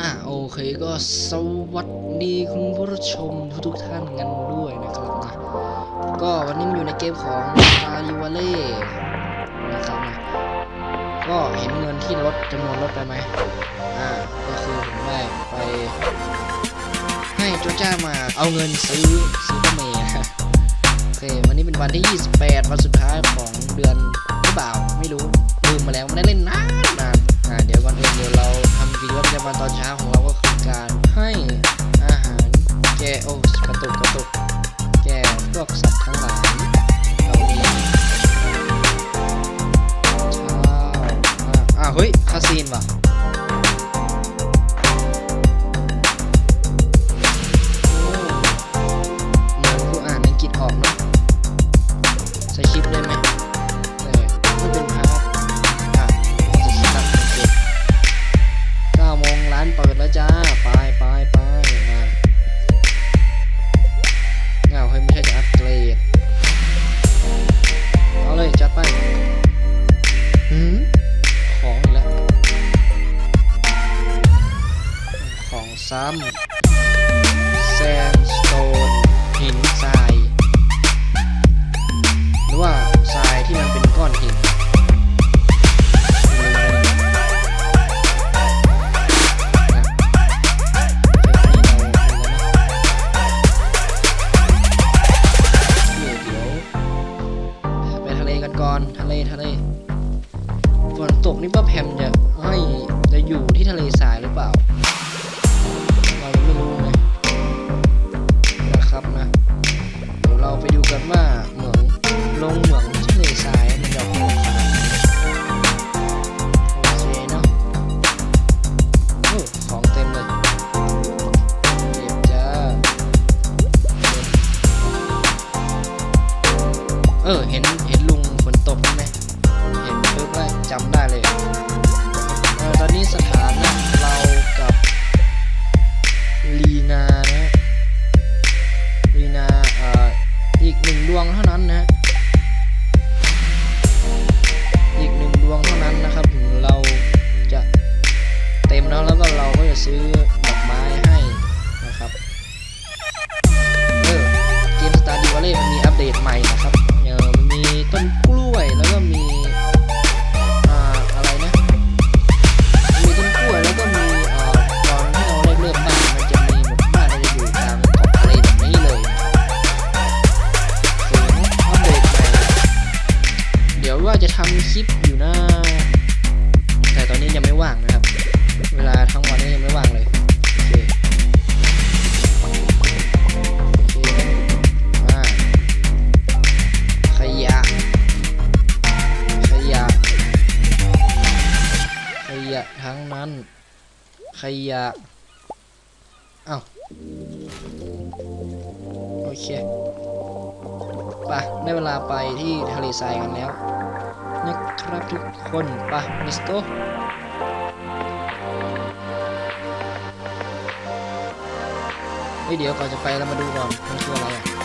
อะโอเคก็สวัสดีคุณผู้ชมทุกทุกท่านกันด้วยนะครับนะก็วันนี้มันอยู่ในเกมของมาริวาเล่นะครับนะก็เห็นเงินที่ลดจำนวนลดไปไหมอ่าก็คือผมได้ไป ให้โจจ้ามาเอาเงินซื้อซื้อเมย์นะโอเควันนี้เป็นวันที่ 28 วันสุดท้ายของเดือนหรือเปล่าไม่รู้ลืมมาแล้วไม่ได้เล่นนานนาน เดี๋ยววันอื่นเดี๋ยวเราทำกิจวัตรประจำวันตอนเช้าของเราก็คือันขยะเอา้าโอเคปะได้เวลาไปที่ทะเลทรายกันแล้ว นะครับทุกคนปะมิสโตไม่เดี๋ยวก่อนจะไปเรามาดูก่อนมันคืออะไรอะ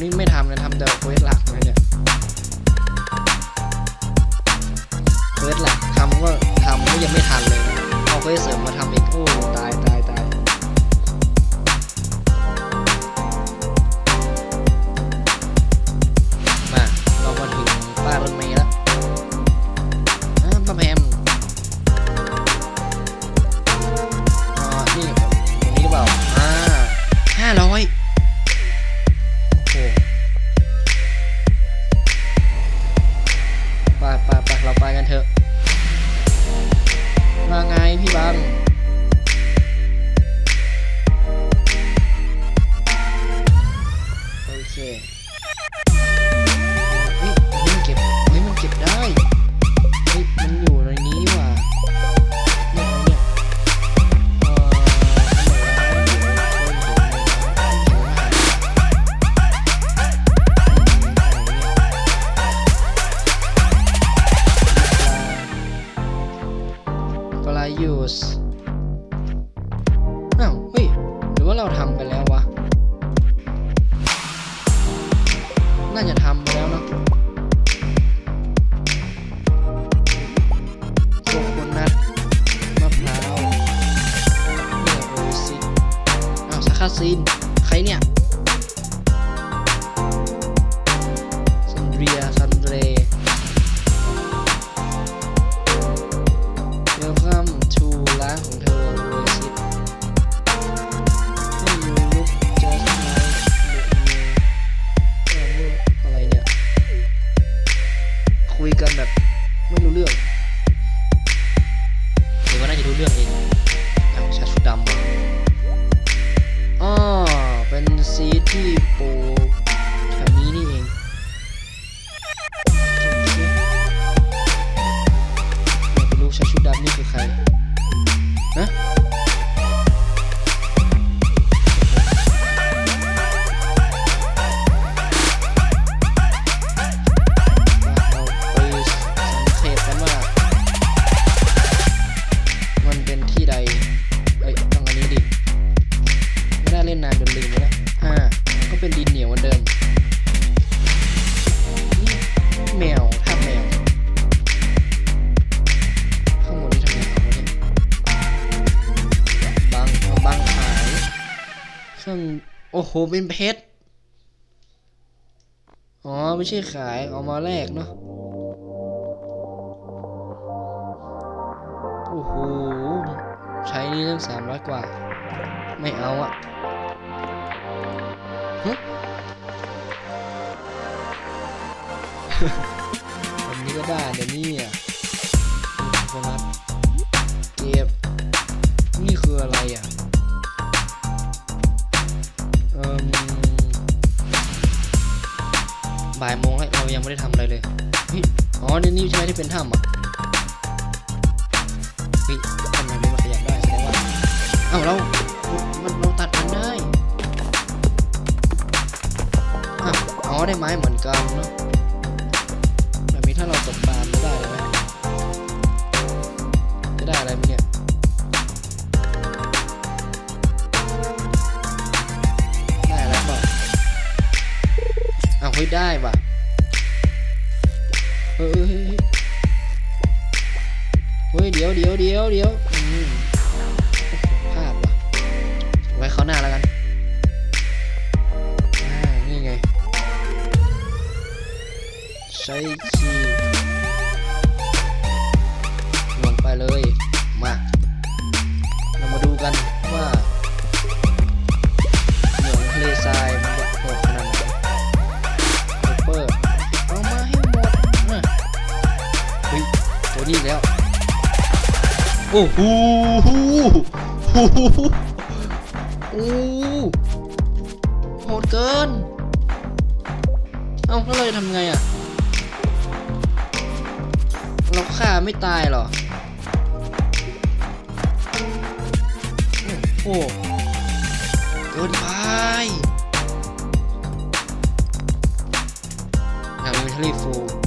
นี่ไม่ทำนะทำแต่เควสหลักนะเนี่ย ซีน ใครเนี่ย เป็นเพชร อ๋อ ไม่ใช่ขายเอามาแลกเนาะ โอ้โห ใช้นี่ตั้งสามร้อยกว่า ไม่เอาอะฮะแบบนี้ก็ได้เดี๋ยวนี้อะ ไม่ได้ทำอะไรเลยเฮ้ยอ๋อนี่นี่ใช่ไหมที่เป็นถ้ำอะเฮ้ยทำไมมันขยับได้แสดงว่าเอ้าเรามันเราตัดมันได้อะอ๋อได้ไม้เหมือนกันเนาะแบบนี้ถ้าเราตกปลาไม่ได้เลยไหมจะได้อะไรไหมเนี่ยได้แล้วเปล่าอ้าวเฮ้ยได้ว่ะ ยวเดี๋ยวเดียวอืมโอ้โหพลาดว่ะไว้เขาหน้าแล้วกันนี่ไงใช้คีย์ โอ้โหโอ้โหโอ้โหดเกิน เอ้าแล้วเราจะทำไงอะ เราฆ่าไม่ตายหรอ โอ้โหเกินไปอ่ามีทะเลฟู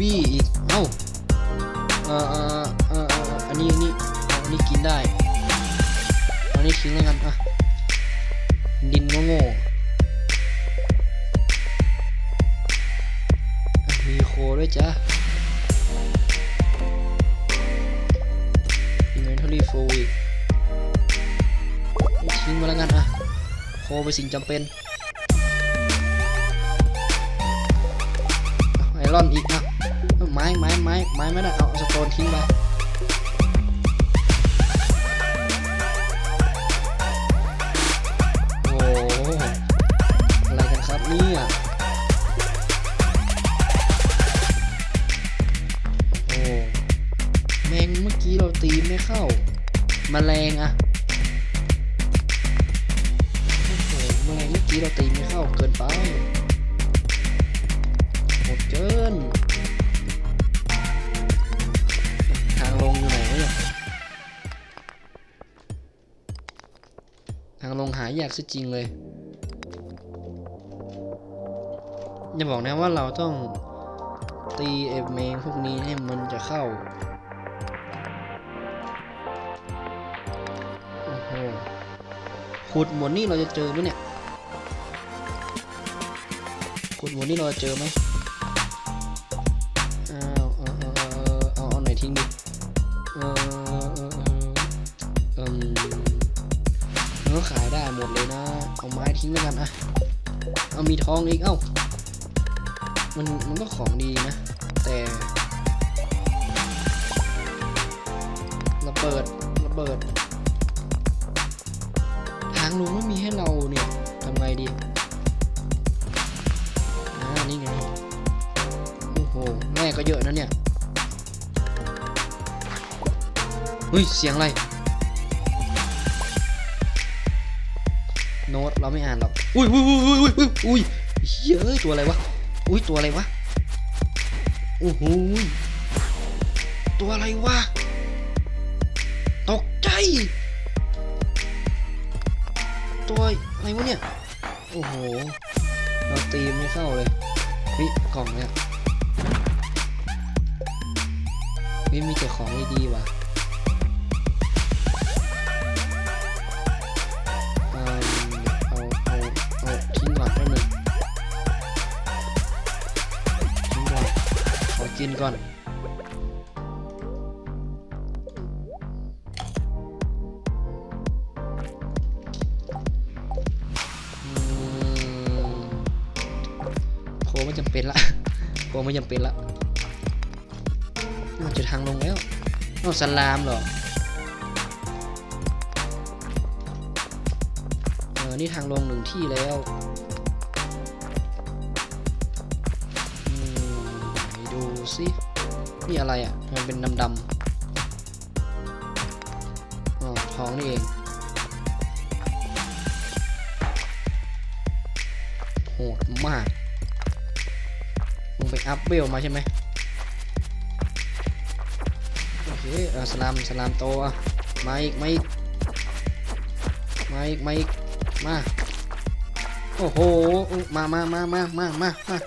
บี้อีก เอ้าเออเออเออเอออันนี้อันนี้อันนี้กินได้ อันนี้ทิ้งแล้วกันอะ ดินโง่ๆอ่มีโคด้วยจ้ะ inventory full อีกทิ้งมาแล้วกันอะ โคไปนสิ่งจำเป็นไอรอนอีกอะ ไม้ไม้ไม้ไม้ไม่ได้เอาสโตนทิ้งไปโอ้โหอะไรกันครับเนี่ยโอ้แมงเมื่อกี้เราตีไม่เข้ามาแมลงอะ หายากซะจริงเลยอย่าบอกนะว่าเราต้องตีเอฟเมงพวกนี้ให้มันจะเข้าโหขุดหมดนี่เราจะเจอไหมเนี่ยขุดหมดนี่เราจะเจอไหม ทิ้งแล้วกันอะเอามีทองอีกเอ้า มันมันก็ของดีนะ แต่ระเบิดระเบิด ทางลงไม่มีให้เราเนี่ยทำไงดีอ่านี่ไง โอ้โห แม่ก็เยอะนะเนี่ย เฮ้ย เสียงอะไร โน้ตเราไม่อ่านหรอก อุ้ยอุ้ยอุ้ยอุ้ยอุ้ยอุ้ยเฮ้ยตัวอะไรวะ อุ้ยตัวอะไรวะโอ้โหยตัวอะไรวะ ตกใจ ตัวอะไรวะเนี่ย โอ้โห เราตีไม่เข้าเลยเฮ้ยกล่องเนี่ยเฮ้ยมีแต่ของดีๆว่ะ ก่อน โคไม่จำเป็นละ โคไม่จำเป็นละน่าจะทางลงแล้วเอาสลามหรอ เออ นี่ทางลงหนึ่งที่แล้ว สินี่อะไรอะมันเป็นดำๆอ๋อทองนี่เองโหดมากมึงไปอัพเวลมาใช่ไหมโอเคเออสลามสลามโตอะมาอีกมาอีกมาอีกมาอีกมาโอ้โหมามามามามามามา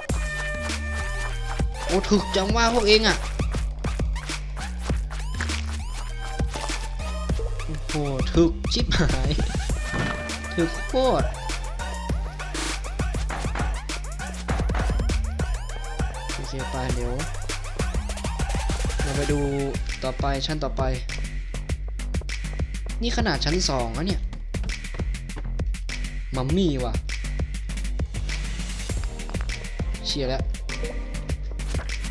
อ้ถึกจังว่าพวกเองอะ โอ้โหถึกชิบหายถึกโคตรโอเคไปเดี๋ยวเราไปดูต่อไปชั้นต่อไป นี่ขนาดชั้นสองแล้วเนี่ย มัมมี่ว่ะเชียร์แล้ว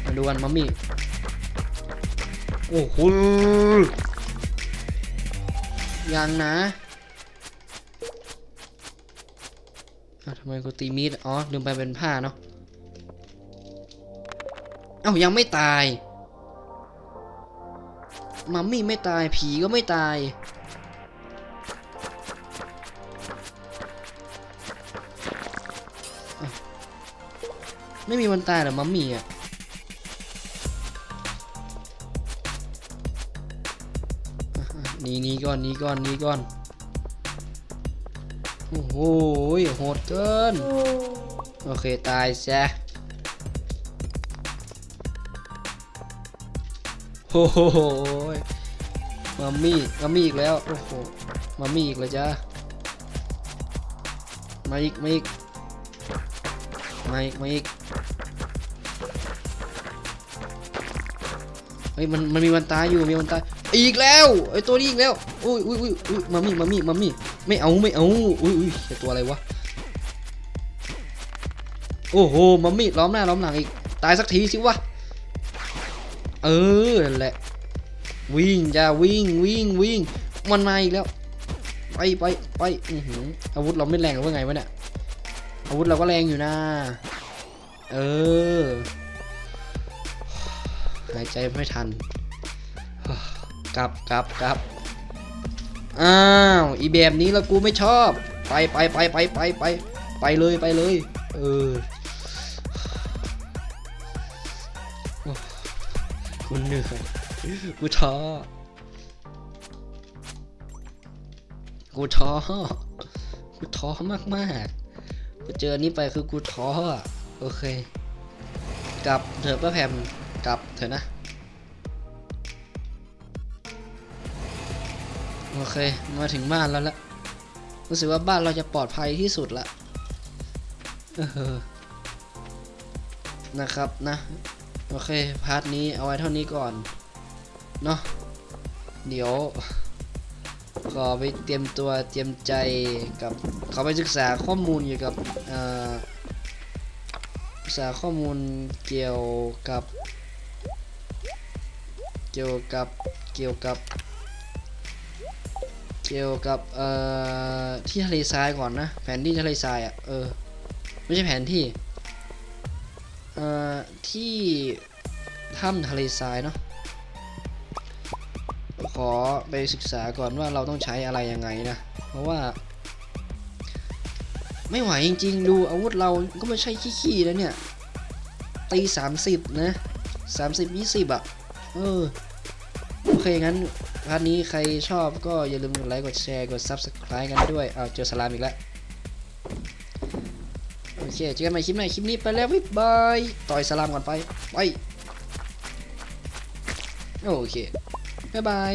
มาดูกันมัมมี่ โอ้โหยังนะอ้าวทำไมกูตีมีด อ๋อ ลืมไปเป็นผ้าเนาะ เอ้า ยังไม่ตาย มัมมี่ไม่ตาย ผีก็ไม่ตายอ้าวไม่มีวันตายเหรอ มัมมี่อะ นีหนีก่อนหนีก่อนหนีก่อน โอ้โหโหดเกิน โอเคตายซะโอ้โหยมัมมี่มัมมี่อีกแล้ว โอ้โหมัมมี่อีกแล้วจ้ามาอีกมาอีกมาอีกมาอีกเฮ้ยมันมันมีวันตายอยู่มีวันตาย อีกแล้วไอตัวนี้อีกแล้วอุ้ยอุ้ยอุ้ยอุ้ยมัมมี่มัมมี่มัมมี่ไม่เอาไม่เอาอุ้ยอุ้ยไอตัวอะไรวะโอ้โหมัมมี่ล้อมหน้าล้อมหลังอีกตายสักทีสิวะเออนั่นแหละวิ่งจ้าวิ่งวิ่งวิ่งมันมาอีกแล้วไปไปไปอืออาวุธเราไม่แรงหรือว่าไงวะเนี่ยอาวุธเราก็แรงอยู่นะเออหายใจไม่ทัน กลับกลับกลับอ้าวอีแบบนี้แล้วกูไม่ชอบ ไปไปไปไปไปไปไปเลยไปเลย เออกูเหนื่อยกูท้อกูท้อกูท้อมากมากๆกูเจอนี้ไปคือกูท้อโอเค กลับเถอะป้าแพมกลับเถอะนะ โอเค มาถึงบ้านแล้วละรู้สึกว่าบ้านเราจะปลอดภัยที่สุดละนะครับนะ โอเค พาร์ทนี้เอาไว้เท่านี้ก่อน เนาะเดี๋ยวขอไปเตรียมตัวเตรียมใจกับขอไปศึกษาข้อมูลเกี่ยวกับศึกษาข้อมูลเกี่ยวกับ เกี่ยวกับเกี่ยวกับ เกี่ยวกับเอ่อที่ทะเลทรายก่อนนะ แผนที่ทะเลทรายอะเออไม่ใช่แผนที่เอ่อที่ถ้ำทะเลทรายเนาะขอไปศึกษาก่อนว่าเราต้องใช้อะไรยังไงนะ เพราะว่า ไม่ไหวจริงๆ ดูอาวุธเราก็ไม่ใช่ขี้ๆแล้วเนี่ย ตี30นะ30 20อะ เออ โอเคงั้น พาร์ทนี้ใครชอบก็อย่าลืมกดไลค์กดแชร์กด Subscribe กันด้วย เอาเจอสลามอีกแล้ว โอเคเจอกันใหม่คลิปหน้าคลิปนี้ไปแล้วบ๊ายบาย ต่อยสลามก่อนไป ไป โอเค บ๊ายบาย